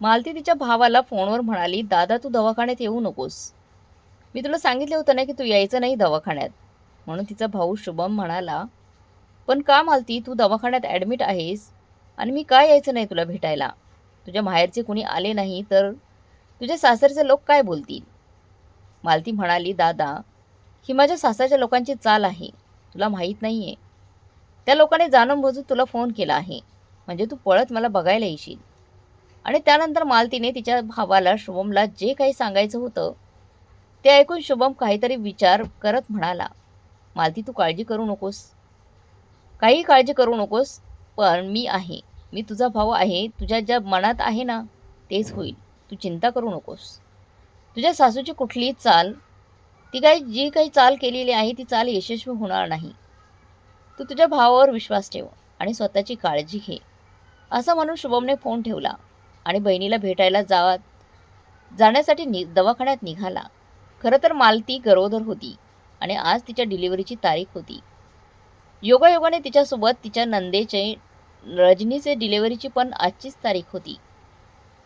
मालती तिच्या भावाला फोनवर म्हणाली दादा तू दवाखान्यात येऊ नकोस. मी तुला सांगितले होतं ना की तू यायचं नाही दवाखान्यात. म्हणून तिचा भाऊ शुभम म्हणाला पण का मालती तू दवाखान्यात ॲडमिट आहेस आणि मी काय यायचं नाही तुला भेटायला? तुझ्या माहेरचे कुणी आले नाही तर तुझ्या सासरचे लोक काय बोलतील? मालती म्हणाली दादा ही माझ्या सासरच्या लोकांची चाल आहे. तुला माहीत नाही आहे त्या लोकांनी जाणून बुजून तुला फोन केला आहे. म्हणजे तू पळत मला बघायला येशील. आणि त्यानंतर मालतीने तिच्या भावाला शुभमला जे काही सांगायचं होतं ते ऐकून शुभम काहीतरी विचार करत म्हणाला मालती तू काळजी करू नकोस. काही काळजी करू नकोस पण मी आहे. मी तुझा भाऊ आहे. तुझ्या ज्या मनात आहे ना तेच होईल. तू चिंता करू नकोस. तुझ्या सासूची कुठलीही चाल ती काही जी काही चाल केलेली आहे ती चाल यशस्वी होणार नाही. तू तुझ्या भावावर विश्वास ठेव आणि स्वतःची काळजी घे. असं म्हणून शुभमने फोन ठेवला. आणि बहिणीला भेटायला जावात जाण्यासाठी नि दवाखान्यात निघाला. खरं तर मालती गरोदर होती आणि आज तिच्या डिलिव्हरीची तारीख होती. योगायोगाने तिच्यासोबत तिच्या नंदेचे रजनीचे डिलिव्हरीची पण आजचीच तारीख होती.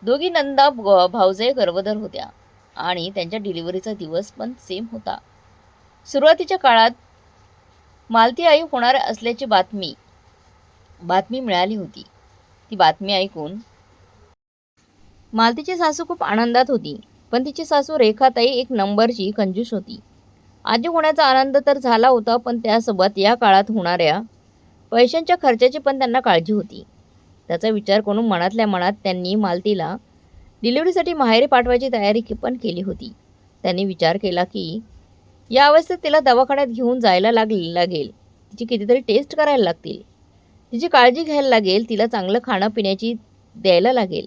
दोघी नंदा भ- भावजय गर्भधर होत्या आणि त्यांच्या डिलिव्हरीचा दिवस पण सेम होता. सुरुवातीच्या काळात मालती आई होणार असल्याची बातमी बातमी मिळाली होती. ती बातमी ऐकून मालतीची सासू खूप आनंदात होती पण तिची सासू रेखाताई एक नंबरची कंजूस होती. आधी होण्याचा आनंद तर झाला होता पण त्यासोबत या काळात होणाऱ्या पैशांच्या खर्चाची पण त्यांना काळजी होती. त्याचा विचार करून मनातल्या मनात त्यांनी मालतीला डिलिव्हरीसाठी माहेरी पाठवायची तयारी पण केली होती. त्यांनी विचार केला की या अवस्थेत तिला दवाखान्यात घेऊन जायला लाग लागेल. तिची कितीतरी टेस्ट करायला लागतील. तिची काळजी घ्यायला लागेल तिला चांगलं खाणं पिण्याची द्यायला लागेल.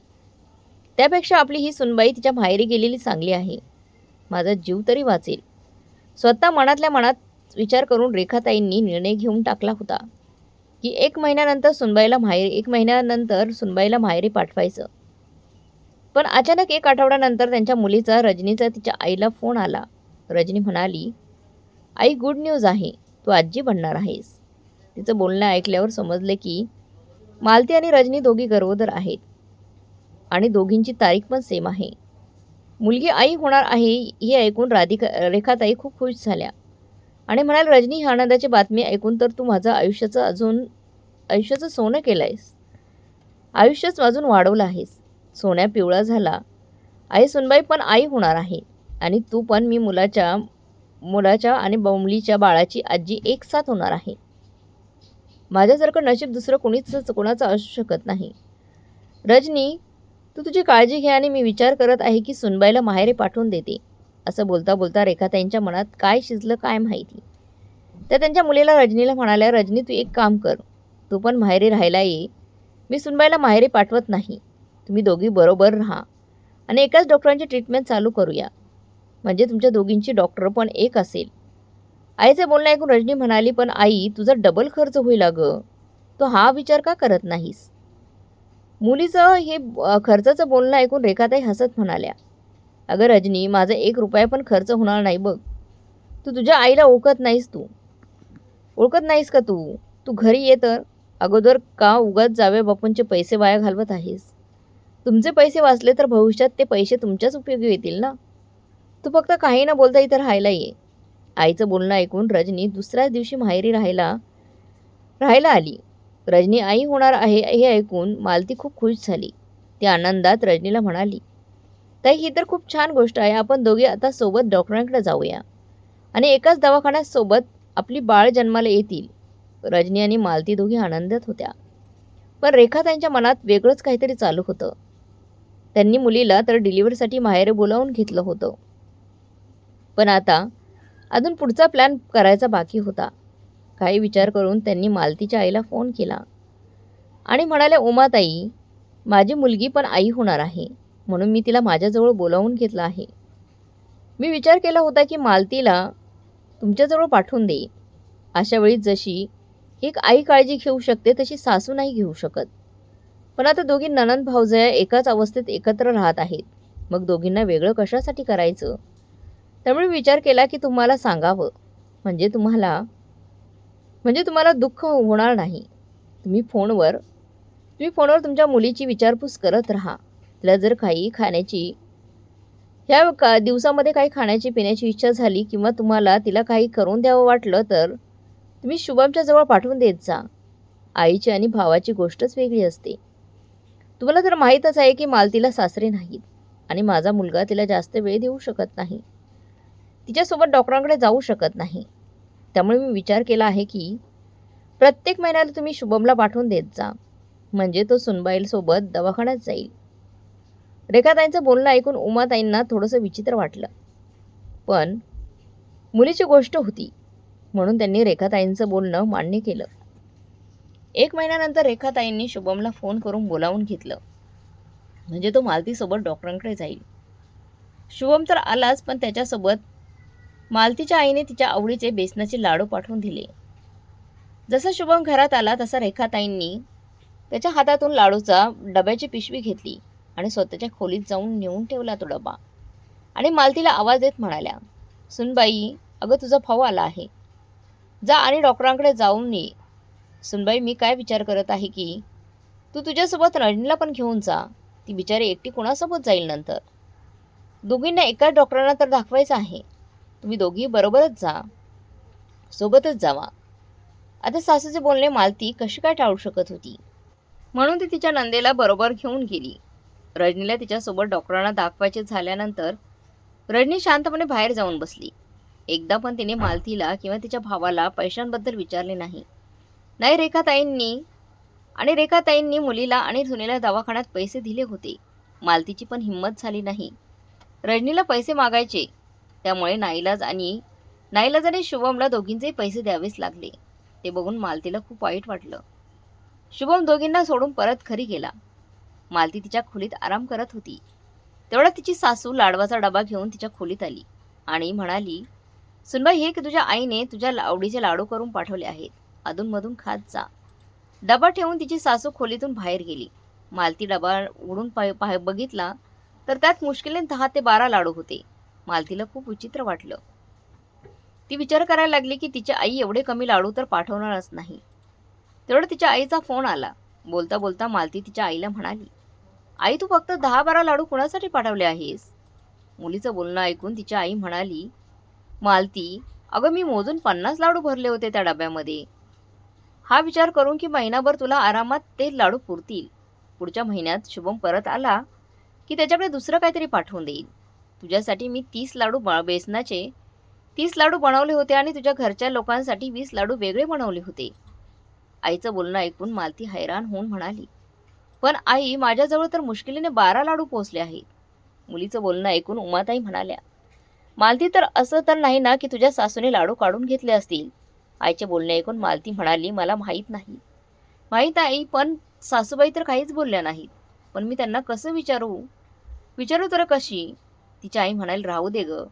त्यापेक्षा आपली ही सुनबाई तिच्या माहेरी गेलेली चांगली आहे. माझा जीव तरी वाचेल. स्वतः मनातल्या मनात विचार करून रेखाताईंनी निर्णय घेऊन टाकला होता की एक महिन्यानंतर सुनबाईला माहेरी एक महिन्यानंतर सुनबाईला माहेरी पाठवायचं. पण अचानक एक आठवड्यानंतर त्यांच्या मुलीचा रजनीचा तिच्या आईला फोन आला. रजनी म्हणाली आई गुड न्यूज आहे. तू आजी बनणार आहेस. तिचं बोलणं ऐकल्यावर समजले की मालती आणि रजनी दोघी गरोदर आहेत. आणि दोघींची तारीख पण सेम आहे. मुलगी आई होणार आहे हे ऐकून राधिका रेखाताई खूप खुश झाल्या. आणि म्हणाल रजनी ही आनंदाची बातमी ऐकून तर तू माझं आयुष्याचं अजून आयुष्याचं सोनं केलं आहेस आयुष्यच अजून वाढवलं आहेस. सोन्या पिवळा झाला. आई सुनबाई पण आई होणार आहे. आणि तू पण मी मुलाच्या मुलाच्या आणि बमलीच्या बाळाची आजी एक साथ होणार आहे. माझ्यासारखं नशीब दुसरं कोणीच कोणाचं असू शकत नाही. रजनी तू तुझी काळजी घे आणि मी विचार करत आहे की सुनबाईला माहेरे पाठवून देते. असं बोलता बोलता रेखाताईंच्या मनात काय शिजलं काय माहिती. त्या त्यांच्या मुलीला रजनीला म्हणाल्या रजनी तू एक काम कर. तू पण माहेरी राहायला ये. मी सुनबाईला माहेरी पाठवत नाही. तुम्ही दोघी बरोबर राहा. आणि एकाच डॉक्टरांची ट्रीटमेंट चालू करूया. म्हणजे तुमच्या दोघींची डॉक्टर पण एक असेल. आईचे बोलणं ऐकून रजनी म्हणाली पण आई तुझा डबल खर्च होईल अगं. तो हा विचार का करत नाहीस? मुलीचं हे खर्चाचं बोलणं ऐकून रेखाताई हसत म्हणाल्या अगं रजनी माझा एक रुपया पण खर्च होणार नाही बघ. तू तुझ्या आईला ओळखत नाहीस तू. ओळखत नाहीस का तू? तू घरी ये तर. अगोदर का उगाच जावे बापूंचे पैसे वाया घालवत आहेस? तुमचे पैसे वाचले तर भविष्यात ते पैसे तुमच्याच उपयोगी येतील ना? तू फक्त काही न बोलता इतर राहायला ये. आईचं बोलणं ऐकून रजनी दुसऱ्याच दिवशी माहेरी राहायला राहायला आली. रजनी आई होणार आहे हे ऐकून मालती खूप खुश झाली. ती आनंदात रजनीला म्हणाली ताई ही तर खूप छान गोष्ट आहे. आपण दोघे आता सोबत डॉक्टरांकडे जाऊया. आणि एकाच दवाखान्यात सोबत आपली बाळ जन्माला येतील. रजनी आणि मालती दोघी आनंदात होत्या. पण रेखा त्यांच्या मनात वेगळंच काहीतरी चालू होतं. त्यांनी मुलीला तर डिलिव्हरीसाठी माहेर बोलावून घेतलं होतं. पण आता अजून पुढचा प्लॅन करायचा बाकी होता. काही विचार करून त्यांनी मालतीच्या आईला फोन केला. आणि म्हणाल्या उमाताई माझी मुलगी पण आई होणार आहे. म्हणून मी तिला माझ्याजवळ बोलावून घेतलं आहे. मी विचार केला होता की मालतीला तुमच्याजवळ पाठवून देईन. अशा वेळी जशी एक आई काळजी घेऊ शकते तशी सासू नाही घेऊ शकत. पण आता दोघी ननंद भाऊजया एकाच अवस्थेत एकत्र राहत आहेत. मग दोघींना वेगळं कशासाठी करायचं? त्यामुळे विचार केला की तुम्हाला सांगावं. म्हणजे तुम्हाला म्हणजे तुम्हाला दुःख होणार नाही. तुम्ही फोनवर तुम्ही फोनवर तुमच्या मुलीची विचारपूस करत राहा. तिला जर काही खाण्याची ह्या का दिवसामध्ये काही खाण्याची पिण्याची इच्छा झाली किंवा तुम्हाला तिला काही करून द्यावं वाटलं तर तुम्ही शुभमच्या जवळ पाठवून देत जा. आईची आणि भावाची गोष्टच वेगळी असते. तुम्हाला तर माहीतच आहे की मालतीला सासरे नाहीत आणि माझा मुलगा तिला जास्त वेळ देऊ शकत नाही. तिच्यासोबत डॉक्टरांकडे जाऊ शकत नाही. त्यामुळे मी विचार केला आहे की प्रत्येक महिन्याला तुम्ही शुभमला पाठवून देत जा. म्हणजे तो सुनबाईलसोबत दवाखान्यात जाईल. रेखाताईंचं बोलणं ऐकून उमाताईंना थोडंसं विचित्र वाटलं. पण मुलीची गोष्ट होती म्हणून त्यांनी रेखाताईंचं बोलणं मान्य केलं. एक महिन्यानंतर रेखाताईंनी शुभमला फोन करून बोलावून घेतलं. म्हणजे तो मालतीसोबत डॉक्टरांकडे जाईल. शुभम तर आलाच पण त्याच्यासोबत मालतीच्या आईने तिच्या आवडीचे बेसनाचे लाडू पाठवून दिले. जसा शुभम घरात आला तसा रेखाताईंनी त्याच्या हातातून लाडूचा डब्याची पिशवी घेतली आणि स्वतःच्या खोलीत जाऊन नेऊन ठेवला तो डबा. आणि मालतीला आवाज देत म्हणाल्या सुनबाई अगं तुझा भाऊ आला आहे. जा आणि डॉक्टरांकडे जाऊन ये. सुनबाई मी काय विचार करत आहे की तू तुझ्यासोबत रजनीला पण घेऊन जा. ती बिचारी एकटी कोणासोबत जाईल नंतर? दोघींना एकाच डॉक्टरांना तर दाखवायचं आहे. तुम्ही दोघी बरोबरच जा. सोबतच जावा. आता सासूचे बोलणे मालती कशी काय टाळू शकत होती? म्हणून ती तिच्या नंदेला बरोबर घेऊन गेली. रजनीला तिच्यासोबत डॉक्टरांना दाखवायचे झाल्यानंतर रजनी शांतपणे बाहेर जाऊन बसली. एकदा पण तिने मालतीला किंवा तिच्या भावाला पैशांबद्दल विचारले नाही. नाही रेखाताईंनी आणि रेखाताईंनी मुलीला आणि सुनेला दवाखान्यात पैसे दिले होते. मालतीची पण हिंमत झाली नाही. रजनीला पैसे मागायचे. त्यामुळे नाईलाज आणि नाईलाज आणि शुभमला दोघींचे पैसे द्यावेच लागले. ते बघून मालतीला खूप वाईट वाटलं. शुभम दोघींना सोडून परत घरी गेला. मालती तिच्या खोलीत आराम करत होती. तेवढा तिची सासू लाडवाचा डबा घेऊन तिच्या खोलीत आली आणि म्हणाली सुनबाई हे की तुझ्या आईने तुझ्या आवडीचे लाडू करून पाठवले आहेत. अधूनमधून खात जा. डबा ठेवून तिची सासू खोलीतून बाहेर गेली. मालती डबा उडून पाय पाय बघितला तर त्यात मुश्किलीने दहा ते बारा लाडू होते. मालतीला खूप विचित्र वाटलं. ती विचार करायला लागली की तिची आई एवढे कमी लाडू तर पाठवणारच नाही. तेवढं तिच्या आईचा फोन आला. बोलता बोलता मालती तिच्या आईला म्हणाली आई तू फक्त दहा बारा लाडू कुणासाठी पाठवले आहेस? मुलीचं बोलणं ऐकून तिच्या आई म्हणाली मालती अगं मी मोजून पन्नास लाडू भरले होते त्या डब्यामध्ये. हा विचार करून की महिनाभर तुला आरामात ते लाडू पुरतील. पुढच्या महिन्यात शुभम परत आला की त्याच्याकडे दुसरं काहीतरी पाठवून देईल. तुझ्यासाठी मी तीस लाडू ब बेसनाचे तीस लाडू बनवले होते आणि तुझ्या घरच्या लोकांसाठी वीस लाडू वेगळे बनवले होते. आईचं बोलणं ऐकून मालती हैराण होऊन म्हणाली पण आई माझ्याजवळ तर मुश्किलीने बारा लाडू पोचले आहेत. मुलीचं बोलणं ऐकून उमाताई म्हणाल्या मालती तर असं तर नाही ना की तुझ्या सासूने लाडू काढून घेतले असतील. आईचे बोलणे ऐकून मालती म्हणाली मला माहीत नाही. माहीत आई पण सासूबाई तर काहीच बोलल्या नाहीत. पण मी त्यांना कसं विचारू? विचारू तर कशी? तिची आई म्हणाली राहू दे ग.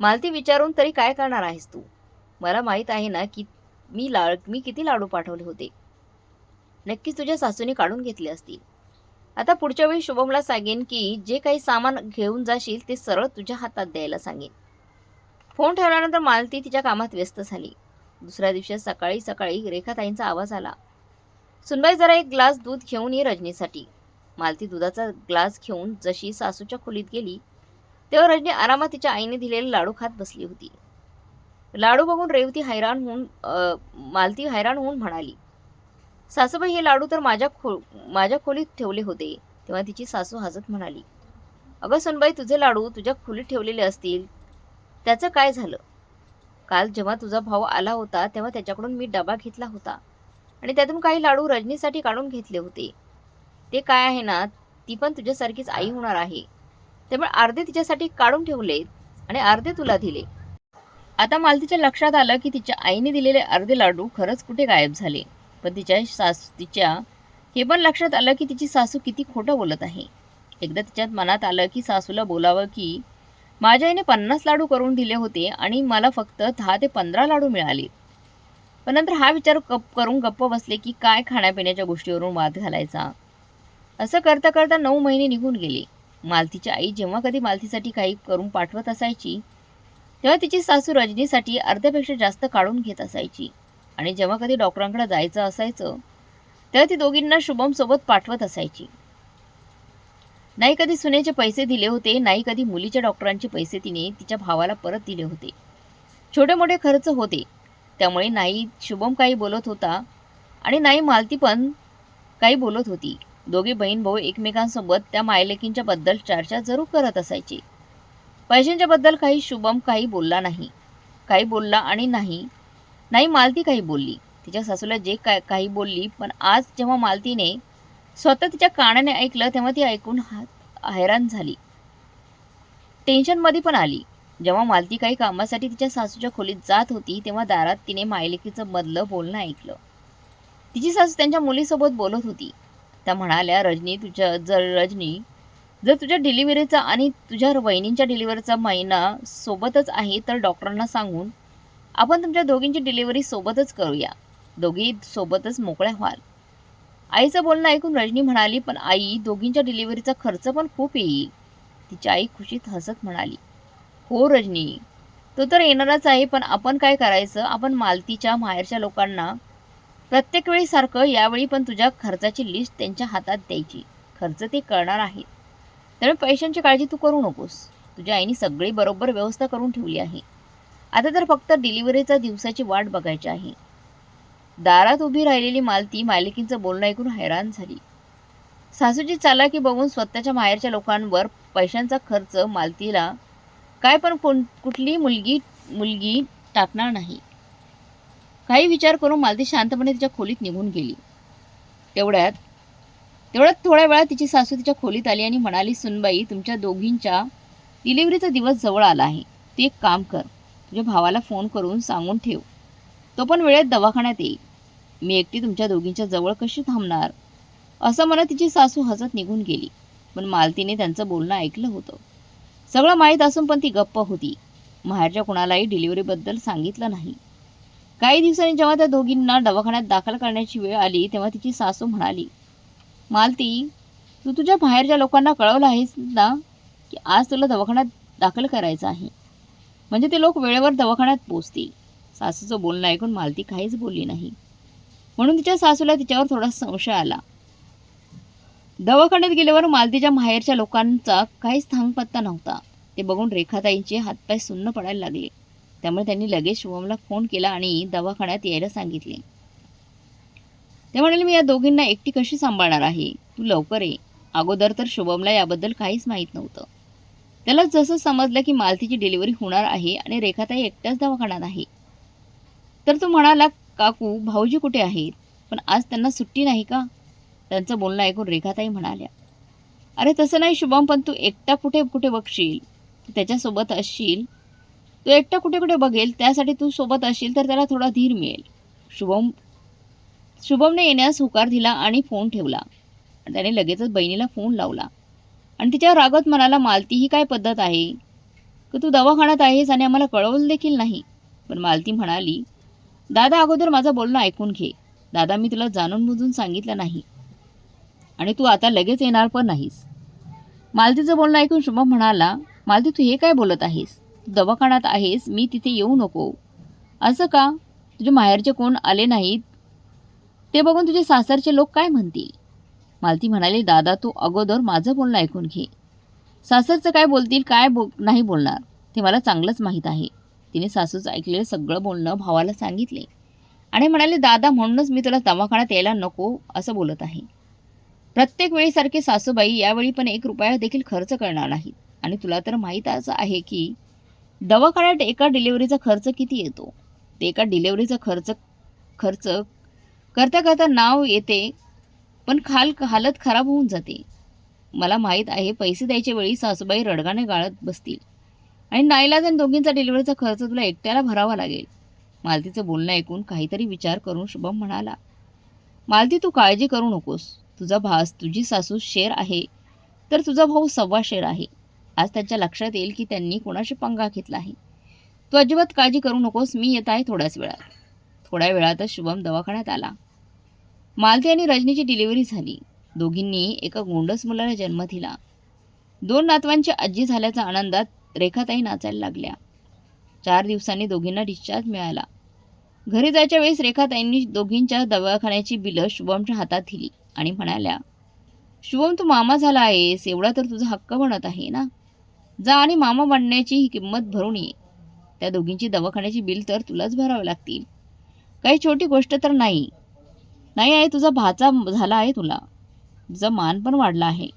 मालती विचारून तरी काय करणार आहेस तू? मला माहीत आहे ना की मी ला मी किती लाडू पाठवले होते. नक्कीच तुझ्या सासूने काढून घेतले असतील. आता पुढच्या वेळी शुभमला सांगेन की जे काही सामान घेऊन जाशील ते सरळ तुझ्या हातात द्यायला सांगेन. फोन ठेवल्यानंतर मालती तिच्या कामात व्यस्त झाली. दुसऱ्या दिवशी सकाळी सकाळी रेखाताईंचा आवाज आला. सुनबाई जरा एक ग्लास दूध घेऊन ये रजनीसाठी. मालती दुधाचा ग्लास घेऊन जशी सासूच्या खोलीत गेली तेव्हा रजनी आरामात तिच्या आईने दिलेले लाडू खात बसली होती. लाडू बघून रेवती हैराण होऊन मालती हैराण होऊन म्हणाली सासूबाई हे लाडू तर माझ्या खो माझ्या खोलीत ठेवले होते. तेव्हा तिची सासू हजत म्हणाली अगं सनबाई तुझे लाडू तुझ्या खोलीत ठेवलेले असतील. त्याचं काय झालं? काल जेव्हा तुझा भाऊ आला होता तेव्हा त्याच्याकडून मी डबा घेतला होता आणि त्यातून काही लाडू रजनीसाठी काढून घेतले होते. ते काय आहे ना ती पण तुझ्यासारखीच आई होणार आहे. त्यामुळे अर्धे तिच्यासाठी काढून ठेवले आणि अर्धे तुला दिले. आता मालतीच्या लक्षात आलं की तिच्या आईने दिलेले अर्धे लाडू खरंच कुठे गायब झाले. पण तिच्या सास तिच्या हे पण लक्षात आलं की तिची सासू किती खोटं बोलत आहे. एकदा तिच्यात मनात आलं की सासूला बोलावं की माझ्या आईने पन्नास लाडू करून दिले होते आणि मला फक्त दहा ते पंधरा लाडू मिळाले. पण नंतर हा विचार कप करून गप्प बसले की काय खाण्यापिण्याच्या गोष्टीवरून वाद घालायचा. असं करता करता नऊ महिने निघून गेले. मालतीची आई जेव्हा कधी मालतीसाठी काही करून पाठवत असायची तेव्हा तिची सासू रजनीसाठी अर्ध्यापेक्षा जास्त काढून घेत असायची. आणि जेव्हा कधी डॉक्टरांकडे जायचं असायचं तेव्हा ती दोघींना शुभम सोबत पाठवत असायची. नाही कधी सुनेचे पैसे दिले होते नाही कधी मुलीच्या डॉक्टरांचे पैसे तिने तिच्या भावाला परत दिले होते. छोटे मोठे खर्च होते. त्यामुळे नाही शुभम काही बोलत होता आणि नाही मालती पण काही बोलत होती. दोघे बहीण भाऊ एकमेकांसोबत त्या मायलेकींच्या बद्दल चर्चा जरूर करत असायचे. पैशांच्या बद्दल काही शुभम काही बोलला नाही. काही बोलला आणि नाही. नाही मालती काही बोलली. तिच्या सासूला जे काय काही बोलली पण आज जेव्हा मालतीने स्वतः तिच्या कानाने ऐकलं तेव्हा ती ऐकून हैराण झाली. टेन्शनमध्ये पण आली. जेव्हा मालती काही कामासाठी तिच्या सासूच्या खोलीत जात होती तेव्हा दारात तिने मायलेकीचं मधलं बोलणं ऐकलं. तिची सासू त्यांच्या मुलीसोबत बोलत होती. त्या म्हणाल्या रजनी तुझ्या जर रजनी जर तुझ्या डिलिव्हरीचा आणि तुझ्या वहिनींच्या डिलिव्हरीचा महिना सोबतच आहे तर डॉक्टरांना सांगून आपण तुमच्या दोघींची डिलिव्हरी सोबतच करूया. दोघी सोबतच मोकळ्या व्हाल. आईचं बोलणं ऐकून रजनी म्हणाली पण आई दोघींच्या डिलिव्हरीचा खर्च पण खूप येईल. तिची आई खुशीत हसत म्हणाली हो रजनी तो तर येणारच आहे पण आपण काय करायचं? आपण मालतीच्या माहेरच्या लोकांना प्रत्येक वेळी सारखं यावेळी पण तुझ्या खर्चाची लिस्ट त्यांच्या हातात द्यायची. खर्च ते करणार आहेत त्यामुळे पैशांची काळजी तू करू नकोस. तुझ्या आईने सगळी बरोबर व्यवस्था करून ठेवली आहे. आता तर फक्त डिलिव्हरीचा दिवसाची वाट बघायची आहे. दारात उभी राहिलेली मालती मालिकींचं बोलणं ऐकून हैराण झाली. सासूची चालाकी बघून स्वतःच्या माहेरच्या लोकांवर पैशांचा खर्च मालतीला काय पण कोण कुठली मुलगी मुलगी टाकणार नाही. काही विचार करून मालती शांतपणे तिच्या खोलीत निघून गेली. तेवढ्यात तेवढ्यात थोड्या वेळात तिची सासू तिच्या खोलीत आली आणि म्हणाली सुनबाई तुमच्या दोघींच्या डिलिव्हरीचा दिवस जवळ आला आहे. ती एक काम कर तुझ्या भावाला फोन करून सांगून ठेव. तो पण वेळेत दवाखान्यात येईल. मी एकटी तुमच्या दोघींच्या जवळ कशी थांबणार? असं म्हणत तिची सासू हसत निघून गेली. पण मालतीने त्यांचं बोलणं ऐकलं होतं. सगळं माहीत असून पण ती गप्प होती. माहेरच्या कुणालाही डिलिव्हरीबद्दल सांगितलं नाही. काही दिवसांनी जेव्हा त्या दोघींना दवाखान्यात दाखल करण्याची वेळ आली तेव्हा तिची सासू म्हणाली मालती तू तुझ्या बाहेरच्या लोकांना कळवलं आहेस ना की आज तुला दवाखान्यात दाखल करायचं आहे? म्हणजे ते लोक वेळेवर दवाखान्यात पोचतील. सासूचं बोलणं ऐकून मालती काहीच बोलली नाही. म्हणून तिच्या सासूला तिच्यावर थोडा संशय आला. दवाखान्यात गेल्यावर मालतीच्या माहेरच्या लोकांचा काहीच थांगपत्ता नव्हता. ते बघून रेखाताईंचे हातपाय सुन्न पडायला लागले. त्यामुळे त्यांनी लगेच शुभमला फोन केला आणि दवाखान्यात यायला सांगितले. ते म्हणाले मी या दोघींना एकटी कशी सांभाळणार आहे? तू लवकर ये. अगोदर तर शुभमला याबद्दल काहीच माहीत नव्हतं. त्याला जसं समजलं की मालतीची डिलिव्हरी होणार आहे आणि रेखाताई एकट्याच दवाखान्यात आहे. तर तो म्हणाला काकू भाऊजी कुठे आहेत? पण आज त्यांना सुट्टी नाही का? त्यांचं बोलणं ऐकून रेखाताई म्हणाल्या अरे तसं नाही शुभम पण तू एकटा कुठे कुठे बघशील? त्याच्यासोबत असशील तो एकटा कुठे कुठे बघेल त्यासाठी तू सोबत असशील तर त्याला थोडा धीर मिळेल. शुभम शुभमने येण्यास होकार दिला आणि फोन ठेवला. त्याने लगेचच बहिणीला फोन लावला. आणि तिच्यावर रागत म्हणाला मालती ही काय पद्धत आहे? की तू दवाखान्यात आहेस आणि आम्हाला कळवलं देखील नाही? पण मालती म्हणाली दादा अगोदर माझं बोलणं ऐकून घे. दादा मी तुला जाणून बुजून सांगितलं नाही. आणि तू आता लगेच येणार पण नाहीस. मालतीचं बोलणं ऐकून शुभम म्हणाला मालती तू हे काय बोलत आहेस? दवाखान्यात आहेस मी तिथे येऊ नको. असं का? तुझ्या माहेरचे कोण आले नाहीत? ते बघून तुझे सासरचे लोक काय म्हणतील? मालती म्हणाली दादा तू अगोदर माझं बोलणं ऐकून घे. सासरचं काय बोलतील काय बो नाही बोलणार ते मला चांगलंच माहीत आहे. तिने सासूचं ऐकलेलं सगळं बोलणं भावाला सांगितले. आणि म्हणाले दादा म्हणूनच मी तुला दवाखान्यात यायला नको असं बोलत आहे. प्रत्येक वेळीसारखे सासूबाई यावेळी पण एक रुपया देखील खर्च करणार नाहीत. आणि तुला तर माहीतच आहे की दवाखान्यात एका डिलिव्हरीचा खर्च किती येतो? ते एका डिलिव्हरीचा खर्च खर्च करता करता नाव येते पण खाल हालत खराब होऊन जाते. मला माहीत आहे पैसे द्यायच्या वेळी सासूबाई रडगाने गाळत बसतील. आणि नाईलाजन दोघींचा डिलिव्हरीचा खर्च तुला एकट्याला भरावा लागेल. मालतीचं बोलणं ऐकून काहीतरी विचार करून शुभम म्हणाला मालती तू काळजी करू नकोस. तुझा भास तुझी सासू शेर आहे. तर तुझा भाऊ सव्वा शेर आहे. आज त्यांच्या लक्षात येईल की त्यांनी कोणाशी पंगा घेतला आहे. तू अजिबात काळजी करू नकोस मी येत आहे थोड्याच वेळात. थोड्या वेळातच शुभम दवाखान्यात आला. मालती आणि रजनीची डिलिव्हरी झाली. दोघींनी एका गोंडस मुलाला जन्म दिला. दोन नातवांची आजी झाल्याच्या आनंदात रेखाताई नाचायला लागल्या. चार दिवसांनी दोघींना डिस्चार्ज मिळाला. घरी जायच्या वेळेस रेखाताईंनी दोघींच्या दवाखान्याची बिलं शुभमच्या हातात दिली आणि म्हणाल्या शुभम तू मामा झाला आहेस एवढा तर तुझा हक्क बनत आहे ना? जा आणि मामा बनण्याची ही किंमत भरून ये. त्या दोघींची दवाखान्याची बिल तर तुलाच भरावे लागतील. काही छोटी गोष्ट तर नाही. नाही आहे तुझा भाचा झाला आहे तुला. तुझा मान पण वाढला आहे.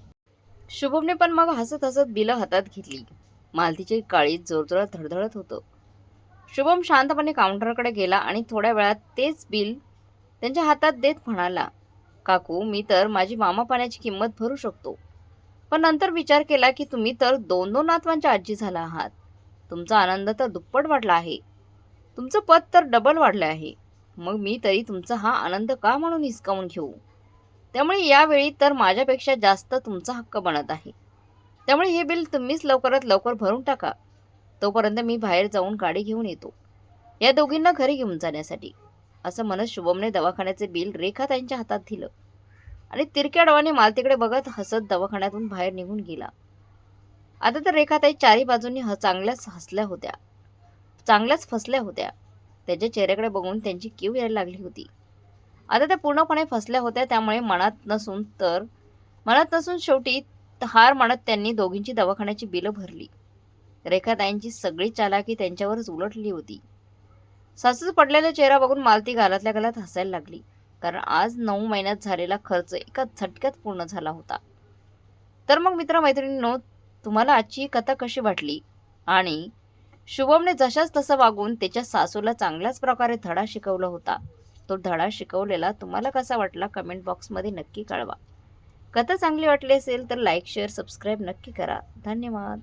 शुभमने पण मग हसत हसत बिलं हातात घेतली. मालतीची काळी जोरजोरात धडधडत होतं. शुभम शांतपणे काउंटरकडे गेला आणि थोड्या वेळात तेच बिल त्यांच्या हातात देत म्हणाला काकू मी तर माझी मामा पाण्याची किंमत भरू शकतो. पण नंतर विचार केला की तुम्ही तर दोन दोन नातवांच्या आजी झाला आहात. तुमचा आनंद तर दुप्पट वाढला आहे. तुमचं पद तर डबल वाढलं आहे. मग मी तरी तुमचा हा आनंद का म्हणून हिसकावून घेऊ? त्यामुळे यावेळी तर माझ्यापेक्षा जास्त तुमचा हक्क बनत आहे. त्यामुळे हे बिल तुम्हीच लवकरात लवकर भरून टाका. तोपर्यंत मी बाहेर जाऊन गाडी घेऊन येतो. या दोघींना घरी घेऊन जाण्यासाठी. असं म्हणत शुभमने दवाखान्याचे बिल रेखा त्यांच्या हातात दिलं. आणि तिरक्या डोळ्याने मालतीकडे बघत हसत दवाखान्यातून बाहेर निघून गेला. आता तर रेखाताई चारी बाजूंनी ह चांगल्याच हसल्या होत्या. चांगल्याच फसल्या होत्या. त्याच्या चेहऱ्याकडे बघून त्यांची कीव यायला लागली होती. आता त्या पूर्णपणे फसल्या होत्या त्यामुळे मनात नसून तर मनात नसून शेवटी हार म्हणत त्यांनी दोघींची दवाखान्याची बिलं भरली. रेखाताईंची सगळी चालाकी त्यांच्यावरच उलटली होती. सासूच पडलेला चेहरा बघून मालती गालातल्या गालात हसायला लागली. कारण आज नऊ महिन्यात झालेला खर्च एका झटक्यात पूर्ण झाला होता. तर मग मित्रमैत्रिणींनो तुम्हाला आजची ही कथा कशी वाटली? आणि शुभमने जशाच तसं वागून त्याच्या सासूला चांगल्याच प्रकारे धडा शिकवला होता. तो धडा शिकवलेला तुम्हाला कसा वाटला कमेंट बॉक्समध्ये नक्की कळवा. कथा चांगली वाटली असेल तर लाईक शेअर सबस्क्राईब नक्की करा. धन्यवाद.